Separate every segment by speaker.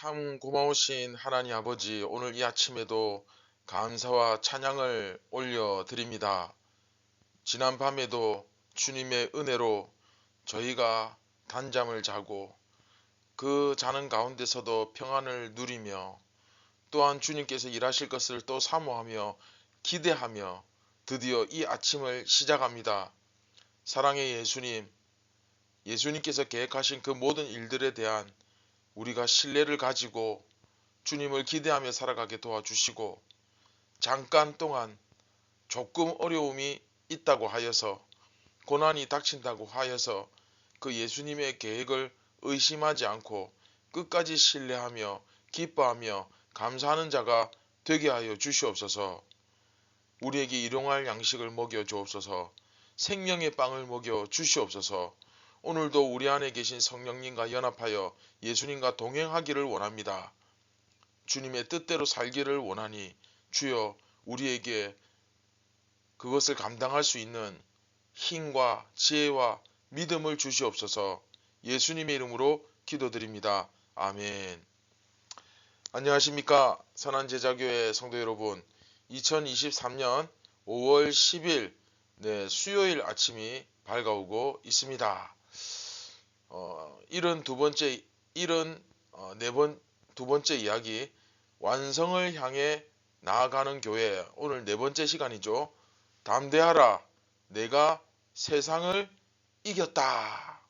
Speaker 1: 참 고마우신 하나님 아버지, 오늘 이 아침에도 감사와 찬양을 올려드립니다. 지난 밤에도 주님의 은혜로 저희가 단잠을 자고 그 자는 가운데서도 평안을 누리며 또한 주님께서 일하실 것을 또 사모하며 기대하며 드디어 이 아침을 시작합니다. 사랑의 예수님, 예수님께서 계획하신 그 모든 일들에 대한 우리가 신뢰를 가지고 주님을 기대하며 살아가게 도와주시고 잠깐 동안 조금 어려움이 있다고 하여서 고난이 닥친다고 하여서 그 예수님의 계획을 의심하지 않고 끝까지 신뢰하며 기뻐하며 감사하는 자가 되게 하여 주시옵소서. 우리에게 일용할 양식을 먹여 주옵소서. 생명의 빵을 먹여 주시옵소서. 오늘도 우리 안에 계신 성령님과 연합하여 예수님과 동행하기를 원합니다. 주님의 뜻대로 살기를 원하니 주여 우리에게 그것을 감당할 수 있는 힘과 지혜와 믿음을 주시옵소서 예수님의 이름으로 기도드립니다. 아멘. 안녕하십니까. 선한 제자교회 성도 여러분. 2023년 5월 10일 네, 수요일 아침이 밝아오고 있습니다. 어, 일은 두 번째 일은 어, 네번 두 번째 이야기 완성을 향해 나아가는 교회 오늘 네 번째 시간이죠. 담대하라 내가 세상을 이겼다.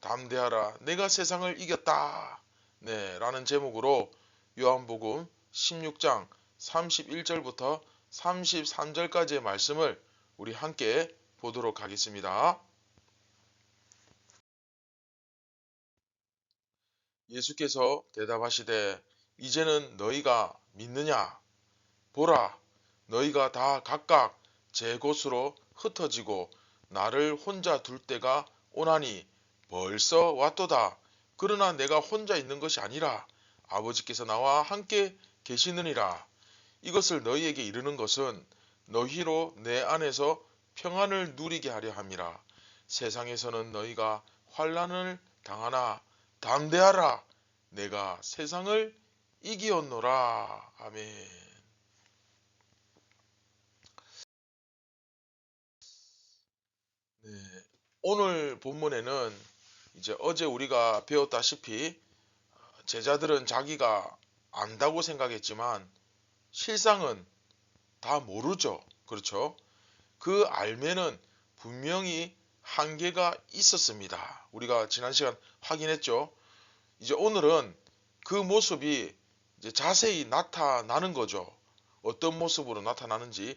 Speaker 1: 담대하라 내가 세상을 이겼다. 네, 라는 제목으로 요한복음 16장 31절부터 33절까지의 말씀을 우리 함께 보도록 하겠습니다. 예수께서 대답하시되 이제는 너희가 믿느냐? 보라 너희가 다 각각 제 곳으로 흩어지고 나를 혼자 둘 때가 오나니 벌써 왔도다. 그러나 내가 혼자 있는 것이 아니라 아버지께서 나와 함께 계시느니라. 이것을 너희에게 이르는 것은 너희로 내 안에서 평안을 누리게 하려 함이라. 세상에서는 너희가 환란을 당하나 담대하라 내가 세상을 이기었노라 아멘 네, 오늘 본문에는 이제 어제 우리가 배웠다시피 제자들은 자기가 안다고 생각했지만 실상은 다 모르죠. 그렇죠? 그 알면은 분명히 한계가 있었습니다. 우리가 지난 시간 확인했죠. 이제 오늘은 그 모습이 자세히 나타나는 거죠. 어떤 모습으로 나타나는지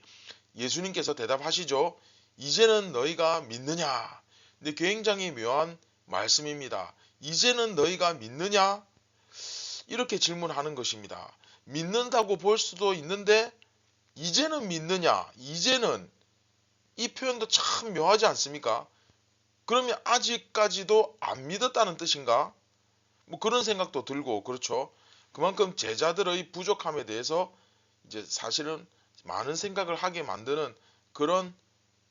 Speaker 1: 예수님께서 대답하시죠. 이제는 너희가 믿느냐? 근데 굉장히 묘한 말씀입니다. 이제는 너희가 믿느냐? 이렇게 질문하는 것입니다. 믿는다고 볼 수도 있는데 이제는 믿느냐? 이제는 이 표현도 참 묘하지 않습니까? 그러면 아직까지도 안 믿었다는 뜻인가? 뭐 그런 생각도 들고 그렇죠. 그만큼 제자들의 부족함에 대해서 이제 사실은 많은 생각을 하게 만드는 그런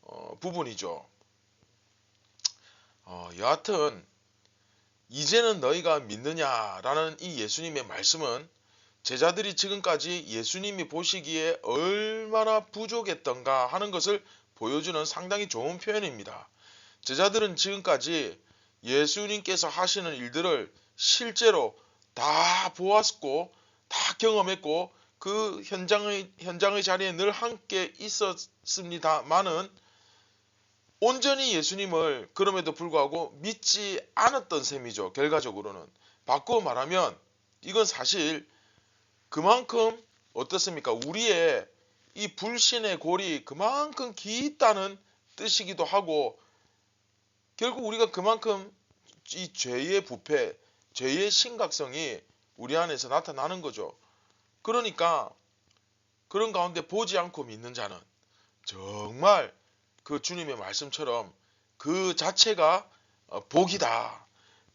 Speaker 1: 어, 부분이죠. 어, 여하튼 이제는 너희가 믿느냐라는 이 예수님의 말씀은 제자들이 지금까지 예수님이 보시기에 얼마나 부족했던가 하는 것을 보여주는 상당히 좋은 표현입니다. 제자들은 지금까지 예수님께서 하시는 일들을 실제로 다 보았고 다 경험했고 그 현장의 현장의 자리에 늘 함께 있었습니다만은 온전히 예수님을 그럼에도 불구하고 믿지 않았던 셈이죠. 결과적으로는 바꾸어 말하면 이건 사실 그만큼 어떻습니까? 우리의 이 불신의 골이 그만큼 깊다는 뜻이기도 하고 결국 우리가 그만큼 이 죄의 부패, 죄의 심각성이 우리 안에서 나타나는 거죠. 그러니까 그런 가운데 보지 않고 믿는 자는 정말 그 주님의 말씀처럼 그 자체가 어, 복이다,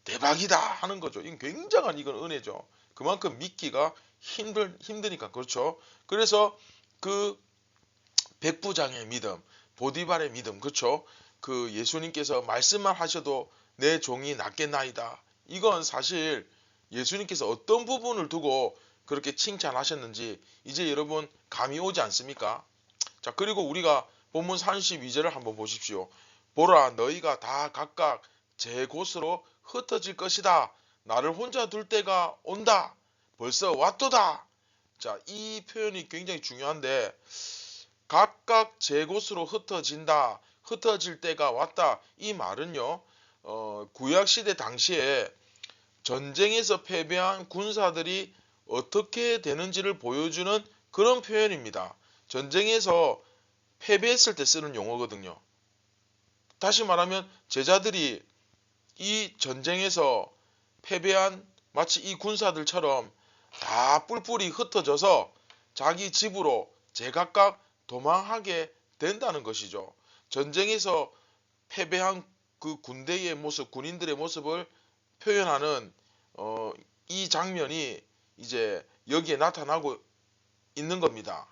Speaker 1: 대박이다 하는 거죠. 이건 굉장한 이건 은혜죠. 그만큼 믿기가 힘들 힘드니까 그렇죠. 그래서 그 백부장의 믿음, 보디발의 믿음, 그렇죠. 그 예수님께서 말씀만 하셔도 내 종이 낫겠나이다. 이건 사실 예수님께서 어떤 부분을 두고 그렇게 칭찬하셨는지 이제 여러분 감이 오지 않습니까? 자 그리고 우리가 본문 32절을 한번 보십시오. 보라 너희가 다 각각 제 곳으로 흩어질 것이다. 나를 혼자 둘 때가 온다. 벌써 왔도다. 자, 이 표현이 굉장히 중요한데 각각 제 곳으로 흩어진다. 흩어질 때가 왔다. 이 말은요. 어, 구약 시대 당시에 전쟁에서 패배한 군사들이 어떻게 되는지를 보여주는 그런 표현입니다. 전쟁에서 패배했을 때 쓰는 용어거든요. 다시 말하면 제자들이 이 전쟁에서 패배한 마치 이 군사들처럼 다 뿔뿔이 흩어져서 자기 집으로 제각각 도망하게 된다는 것이죠. 전쟁에서 패배한 그 군대의 모습, 군인들의 모습을 표현하는 어, 이 장면이 이제 여기에 나타나고 있는 겁니다.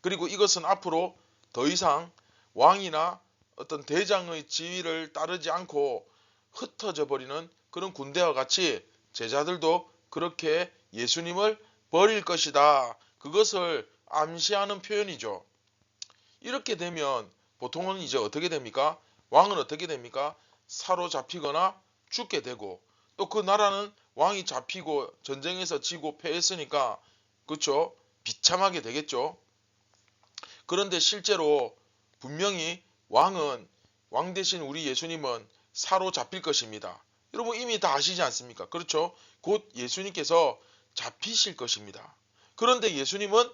Speaker 1: 그리고 이것은 앞으로 더 이상 왕이나 어떤 대장의 지위를 따르지 않고 흩어져 버리는 그런 군대와 같이 제자들도 그렇게 예수님을 버릴 것이다. 그것을 암시하는 표현이죠. 이렇게 되면 보통은 이제 어떻게 됩니까? 왕은 어떻게 됩니까? 사로잡히거나 죽게 되고 또 그 나라는 왕이 잡히고 전쟁에서 지고 패했으니까 그렇죠? 비참하게 되겠죠. 그런데 실제로 분명히 왕은 왕 대신 우리 예수님은 사로잡힐 것입니다. 여러분 이미 다 아시지 않습니까? 그렇죠? 곧 예수님께서 잡히실 것입니다. 그런데 예수님은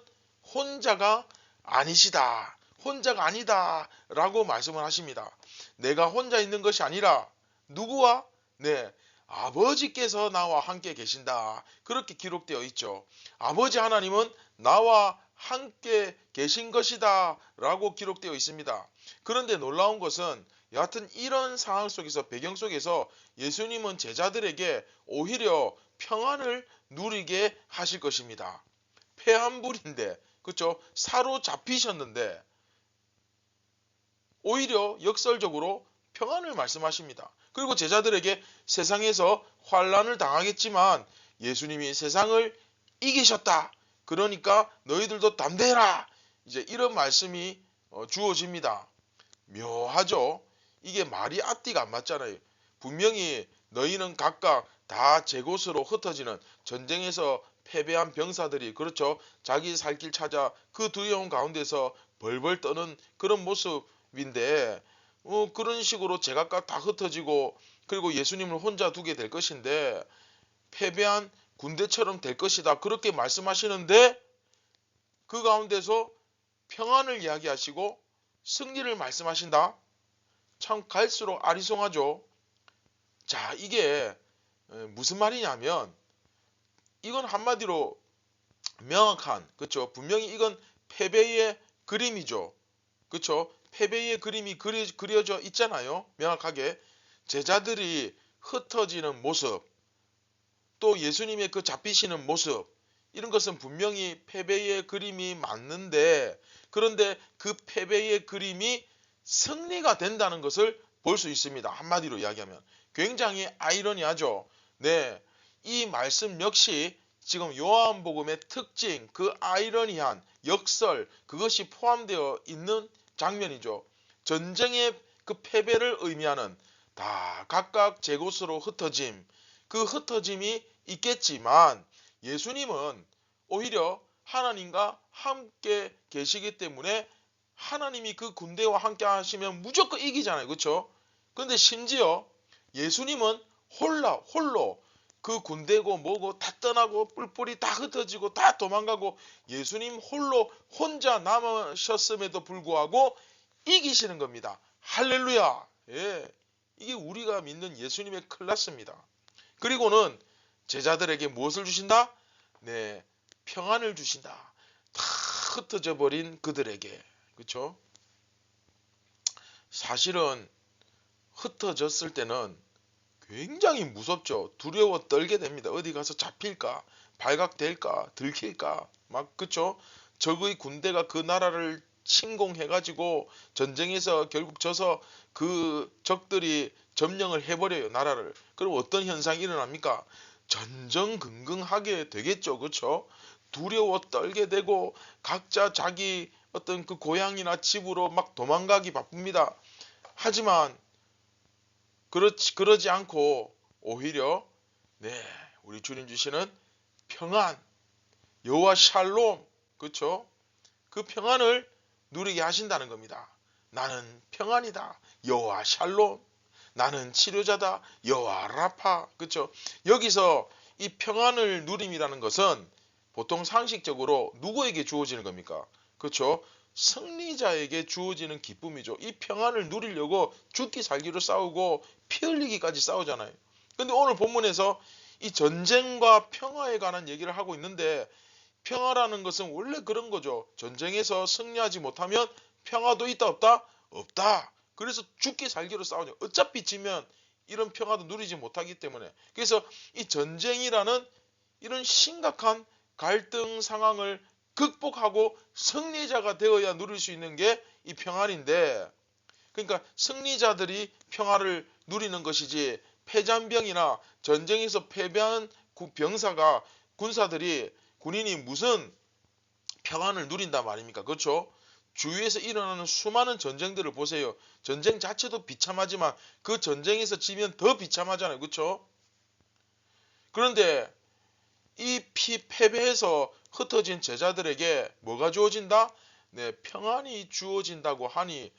Speaker 1: 혼자가 아니시다. 혼자가 아니다. 라고 말씀을 하십니다. 내가 혼자 있는 것이 아니라 누구와? 네. 아버지께서 나와 함께 계신다. 그렇게 기록되어 있죠. 아버지 하나님은 나와 함께 계신 것이다. 라고 기록되어 있습니다. 그런데 놀라운 것은 여하튼 이런 상황 속에서 배경 속에서 예수님은 제자들에게 오히려 평안을 누리게 하실 것입니다. 폐한불인데 그렇죠? 사로잡히셨는데 오히려 역설적으로 평안을 말씀하십니다. 그리고 제자들에게 세상에서 환란을 당하겠지만 예수님이 세상을 이기셨다. 그러니까 너희들도 담대해라. 이제 이런 말씀이 어, 주어집니다. 묘하죠. 이게 말이 앞뒤가 안 맞잖아요. 분명히 너희는 각각 다 제 곳으로 흩어지는 전쟁에서 패배한 병사들이 그렇죠. 자기 살길 찾아 그 두려움 가운데서 벌벌 떠는 그런 모습 인데 어, 그런 식으로 제각각 다 흩어지고 그리고 예수님을 혼자 두게 될 것인데 패배한 군대처럼 될 것이다. 그렇게 말씀하시는데 그 가운데서 평안을 이야기하시고 승리를 말씀하신다. 참 갈수록 아리송하죠. 자, 이게 무슨 말이냐면 이건 한마디로 명확한 그렇죠. 분명히 이건 패배의 그림이죠. 그렇죠. 패배의 그림이 그리, 그려 져 있잖아요. 명확하게 제자들이 흩어지는 모습 또 예수님의 그 잡히시는 모습 이런 것은 분명히 패배의 그림이 맞는데 그런데 그 패배의 그림이 승리가 된다는 것을 볼 수 있습니다. 한마디로 이야기하면 굉장히 아이러니하죠. 네, 이 말씀 역시 지금 요한복음의 특징, 그 아이러니한 역설 그것이 포함되어 있는 장면이죠. 전쟁의 그 패배를 의미하는 다 각각 제 곳으로 흩어짐, 그 흩어짐이 있겠지만 예수님은 오히려 하나님과 함께 계시기 때문에 하나님이 그 군대와 함께 하시면 무조건 이기잖아요. 그렇죠? 근데 심지어 예수님은 홀라 홀로 그 군대고 뭐고 다 떠나고 뿔뿔이 다 흩어지고 다 도망가고 예수님 홀로 혼자 남으셨음에도 불구하고 이기시는 겁니다. 할렐루야. 예. 이게 우리가 믿는 예수님의 클라스입니다. 그리고는 제자들에게 무엇을 주신다? 네. 평안을 주신다. 다 흩어져 버린 그들에게. 그렇죠? 사실은 흩어졌을 때는 굉장히 무섭죠. 두려워 떨게 됩니다. 어디 가서 잡힐까, 발각될까, 들킬까, 막 그쵸? 적의 군대가 그 나라를 침공해가지고 전쟁에서 결국 져서 그 적들이 점령을 해버려요 나라를. 그럼 어떤 현상이 일어납니까? 전전긍긍하게 되겠죠. 그렇죠? 두려워 떨게 되고 각자 자기 어떤 그 고향이나 집으로 막 도망가기 바쁩니다. 하지만 그렇지 그러지 않고 오히려 네 우리 주님 주시는 평안 여호와 샬롬 그렇죠? 그 평안을 누리게 하신다는 겁니다. 나는 평안이다. 여호와 샬롬. 나는 치료자다. 여호와 라파. 그렇죠? 여기서 이 평안을 누림이라는 것은 보통 상식적으로 누구에게 주어지는 겁니까? 그렇죠? 승리자에게 주어지는 기쁨이죠. 이 평안을 누리려고 죽기 살기로 싸우고 피 흘리기까지 싸우잖아요. 근데 오늘 본문에서 이 전쟁과 평화에 관한 얘기를 하고 있는데 평화라는 것은 원래 그런 거죠. 전쟁에서 승리하지 못하면 평화도 있다 없다? 없다. 그래서 죽기 살기로 싸우죠. 어차피 지면 이런 평화도 누리지 못하기 때문에. 그래서 이 전쟁이라는 이런 심각한 갈등 상황을 극복하고 승리자가 되어야 누릴 수 있는 게 이 평안인데 그러니까 승리자들이 평화를 누리는 것이지 패잔병이나 전쟁에서 패배한 구- 병사가 군사들이 군인이 무슨 평안을 누린단 말입니까? 그렇죠? 주위에서 일어나는 수많은 전쟁들을 보세요. 전쟁 자체도 비참하지만 그 전쟁에서 지면 더 비참하잖아요. 그렇죠? 그런데 이 피 패배해서 흩어진 제자들에게 뭐가 주어진다? 네, 평안이 주어진다고 하니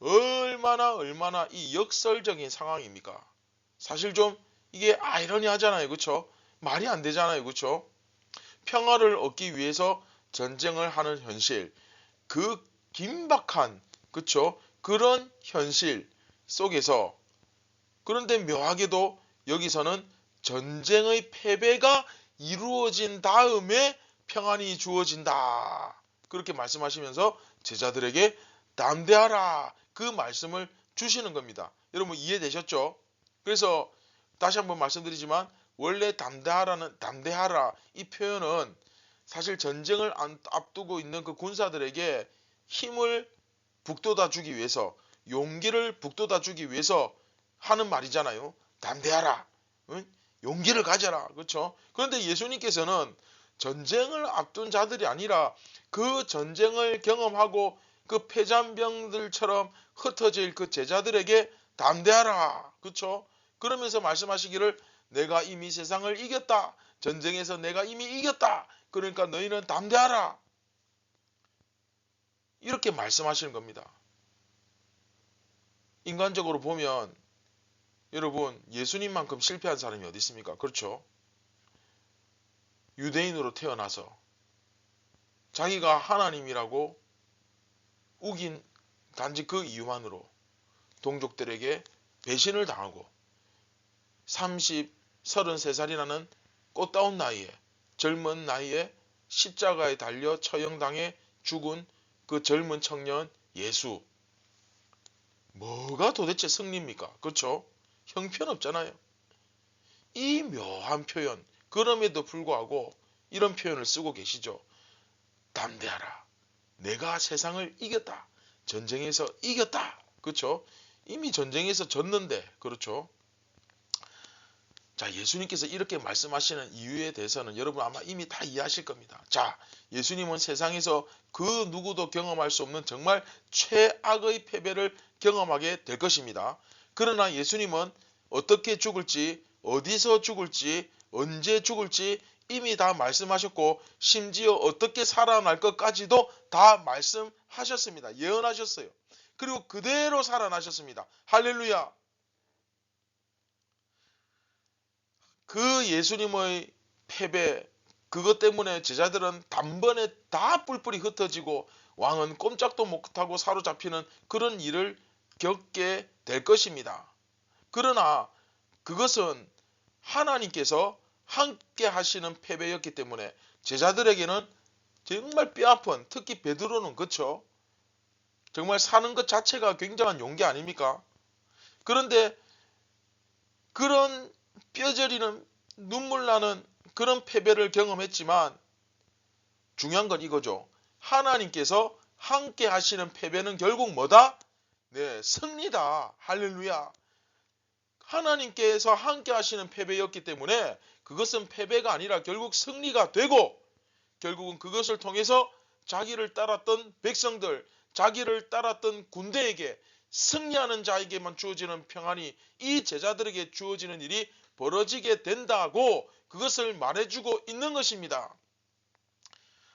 Speaker 1: 얼마나 얼마나 이 역설적인 상황입니까? 사실 좀 이게 아이러니하잖아요. 그렇죠? 말이 안 되잖아요. 그렇죠? 평화를 얻기 위해서 전쟁을 하는 현실. 그 긴박한 그쵸 그런 현실 속에서 그런데 묘하게도 여기서는 전쟁의 패배가 이루어진 다음에 평안이 주어진다 그렇게 말씀하시면서 제자들에게 담대하라 그 말씀을 주시는 겁니다 여러분 이해되셨죠 그래서 다시 한번 말씀드리지만 원래 담대하라는 담대하라 이 표현은 사실 전쟁을 안- 앞두고 있는 그 군사들에게 힘을 북돋아 주기 위해서 용기를 북돋아 주기 위해서 하는 말이잖아요. 담대하라. 응? 용기를 가져라. 그렇죠? 그런데 예수님께서는 전쟁을 앞둔 자들이 아니라 그 전쟁을 경험하고 그 패잔병들처럼 흩어질 그 제자들에게 담대하라. 그렇죠? 그러면서 말씀하시기를 내가 이미 세상을 이겼다. 전쟁에서 내가 이미 이겼다. 그러니까 너희는 담대하라. 이렇게 말씀하시는 겁니다. 인간적으로 보면 여러분 예수님만큼 실패한 사람이 어디 있습니까? 그렇죠? 유대인으로 태어나서 자기가 하나님이라고 우긴 단지 그 이유만으로 동족들에게 배신을 당하고 30, 33살이라는 꽃다운 나이에 젊은 나이에 십자가에 달려 처형당해 죽은 그 젊은 청년 예수 뭐가 도대체 승리입니까? 그렇죠? 형편없잖아요. 이 묘한 표현 그럼에도 불구하고 이런 표현을 쓰고 계시죠. 담대하라. 내가 세상을 이겼다. 전쟁에서 이겼다. 그렇죠? 이미 전쟁에서 졌는데 그렇죠? 자, 예수님께서 이렇게 말씀하시는 이유에 대해서는 여러분 아마 이미 다 이해하실 겁니다. 자, 예수님은 세상에서 그 누구도 경험할 수 없는 정말 최악의 패배를 경험하게 될 것입니다. 그러나 예수님은 어떻게 죽을지, 어디서 죽을지, 언제 죽을지 이미 다 말씀하셨고, 심지어 어떻게 살아날 것까지도 다 말씀하셨습니다. 예언하셨어요. 그리고 그대로 살아나셨습니다. 할렐루야! 그 예수님의 패배 그것 때문에 제자들은 단번에 다 뿔뿔이 흩어지고 왕은 꼼짝도 못하고 사로잡히는 그런 일을 겪게 될 것입니다. 그러나 그것은 하나님께서 함께 하시는 패배였기 때문에 제자들에게는 정말 뼈아픈 특히 베드로는 그쵸 정말 사는 것 자체가 굉장한 용기 아닙니까? 그런데 그런 뼈저리는 눈물 나는 그런 패배를 경험했지만 중요한 건 이거죠. 하나님께서 함께 하시는 패배는 결국 뭐다? 네, 승리다. 할렐루야. 하나님께서 함께 하시는 패배였기 때문에 그것은 패배가 아니라 결국 승리가 되고 결국은 그것을 통해서 자기를 따랐던 백성들, 자기를 따랐던 군대에게 승리하는 자에게만 주어지는 평안이 이 제자들에게 주어지는 일이 벌어지게 된다고 그것을 말해주고 있는 것입니다.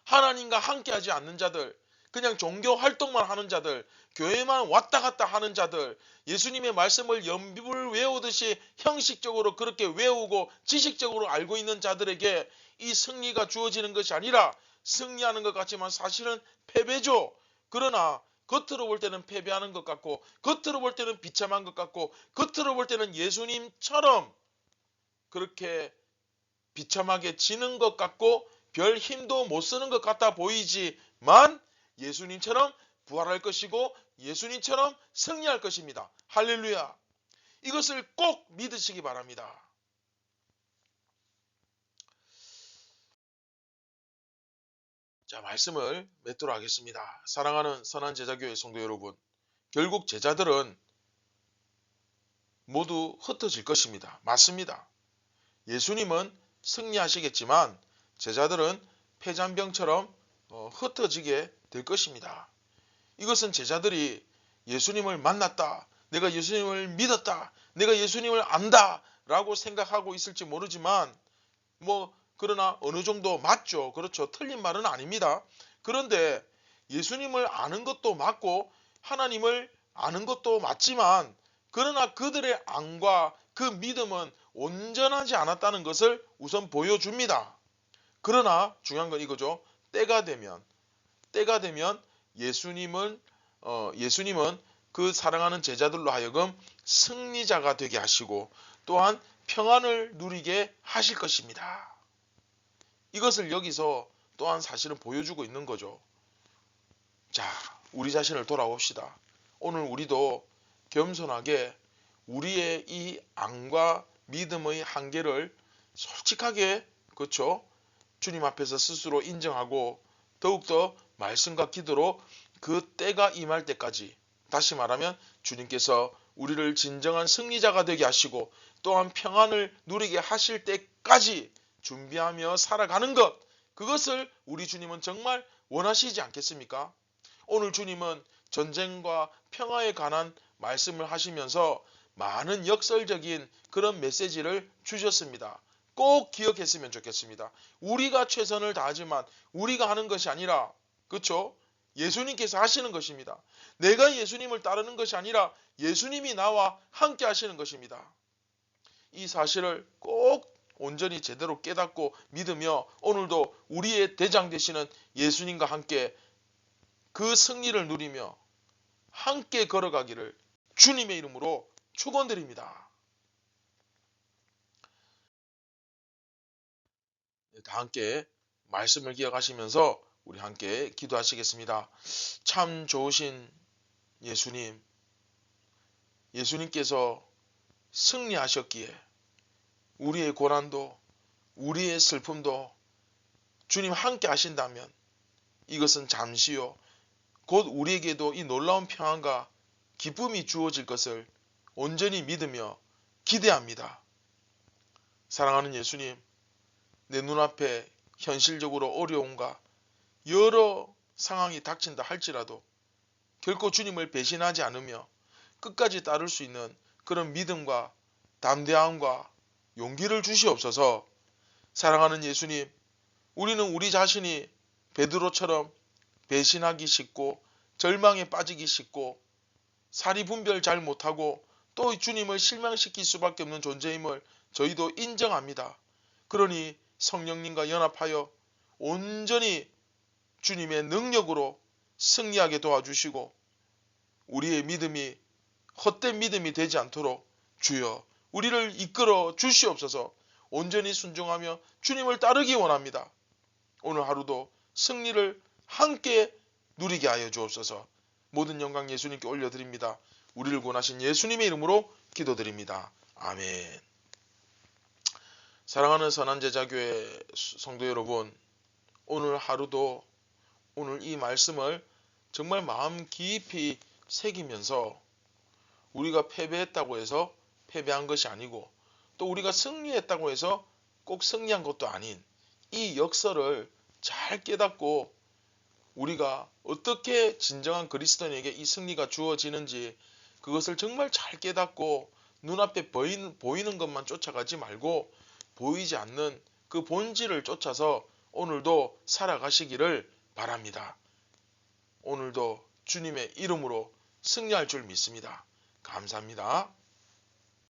Speaker 1: 하나님과 함께하지 않는 자들, 그냥 종교 활동만 하는 자들, 교회만 왔다 갔다 하는 자들, 예수님의 말씀을 연비를 외우듯이 형식적으로 그렇게 외우고 지식적으로 알고 있는 자들에게 이 승리가 주어지는 것이 아니라 승리하는 것 같지만 사실은 패배죠. 그러나 겉으로 볼 때는 패배하는 것 같고 겉으로 볼 때는 비참한 것 같고 겉으로 볼 때는 예수님처럼 그렇게 비참하게 지는 것 같고 별 힘도 못 쓰는 것 같아 보이지만 예수님처럼 부활할 것이고 예수님처럼 승리할 것입니다. 할렐루야. 이것을 꼭 믿으시기 바랍니다. 자, 말씀을 맺도록 하겠습니다. 사랑하는 선한 제자교회 성도 여러분. 결국 제자들은 모두 흩어질 것입니다. 맞습니다. 예수님은 승리하시겠지만 제자들은 폐잔병처럼 어, 흩어지게 될 것입니다. 이것은 제자들이 예수님을 만났다. 내가 예수님을 믿었다. 내가 예수님을 안다. 라고 생각하고 있을지 모르지만 뭐 그러나 어느 정도 맞죠. 그렇죠. 틀린 말은 아닙니다. 그런데 예수님을 아는 것도 맞고 하나님을 아는 것도 맞지만 그러나 그들의 안과 그 믿음은 온전하지 않았다는 것을 우선 보여줍니다. 그러나 중요한 건 이거죠. 때가 되면 때가 되면 예수님은 어, 예수님은 그 사랑하는 제자들로 하여금 승리자가 되게 하시고 또한 평안을 누리게 하실 것입니다. 이것을 여기서 또한 사실은 보여주고 있는 거죠. 자, 우리 자신을 돌아봅시다. 오늘 우리도 겸손하게 우리의 이 안과 믿음의 한계를 솔직하게 그렇죠? 주님 앞에서 스스로 인정하고 더욱더 말씀과 기도로 그 때가 임할 때까지 다시 말하면 주님께서 우리를 진정한 승리자가 되게 하시고 또한 평안을 누리게 하실 때까지 준비하며 살아가는 것 그것을 우리 주님은 정말 원하시지 않겠습니까? 오늘 주님은 전쟁과 평화에 관한 말씀을 하시면서 많은 역설적인 그런 메시지를 주셨습니다. 꼭 기억했으면 좋겠습니다. 우리가 최선을 다하지만 우리가 하는 것이 아니라 그렇죠? 예수님께서 하시는 것입니다. 내가 예수님을 따르는 것이 아니라 예수님이 나와 함께 하시는 것입니다. 이 사실을 꼭 온전히 제대로 깨닫고 믿으며 오늘도 우리의 대장 되시는 예수님과 함께 그 승리를 누리며 함께 걸어가기를 주님의 이름으로 축원드립니다. 네, 다 함께 말씀을 기억하시면서 우리 함께 기도하시겠습니다. 참 좋으신 예수님, 예수님께서 승리하셨기에 우리의 고난도, 우리의 슬픔도 주님 함께 하신다면 이것은 잠시요. 곧 우리에게도 이 놀라운 평안과 기쁨이 주어질 것을 온전히 믿으며 기대합니다. 사랑하는 예수님, 내 눈앞에 현실적으로 어려움과 여러 상황이 닥친다 할지라도 결코 주님을 배신하지 않으며 끝까지 따를 수 있는 그런 믿음과 담대함과 용기를 주시옵소서 사랑하는 예수님, 우리는 우리 자신이 베드로처럼 배신하기 쉽고 절망에 빠지기 쉽고 사리 분별 잘 못하고 또 주님을 실망시킬 수밖에 없는 존재임을 저희도 인정합니다. 그러니 성령님과 연합하여 온전히 주님의 능력으로 승리하게 도와주시고 우리의 믿음이 헛된 믿음이 되지 않도록 주여 우리를 이끌어 주시옵소서 온전히 순종하며 주님을 따르기 원합니다. 오늘 하루도 승리를 함께 누리게 하여 주옵소서 모든 영광 예수님께 올려드립니다. 우리를 구원하신 예수님의 이름으로 기도드립니다. 아멘. 사랑하는 선한 제자교회 성도 여러분, 오늘 하루도 오늘 이 말씀을 정말 마음 깊이 새기면서 우리가 패배했다고 해서 패배한 것이 아니고 또 우리가 승리했다고 해서 꼭 승리한 것도 아닌 이 역설을 잘 깨닫고 우리가 어떻게 진정한 그리스도인에게 이 승리가 주어지는지 그것을 정말 잘 깨닫고 눈앞에 보이는, 보이는 것만 쫓아가지 말고 보이지 않는 그 본질을 쫓아서 오늘도 살아가시기를 바랍니다. 오늘도 주님의 이름으로 승리할 줄 믿습니다. 감사합니다.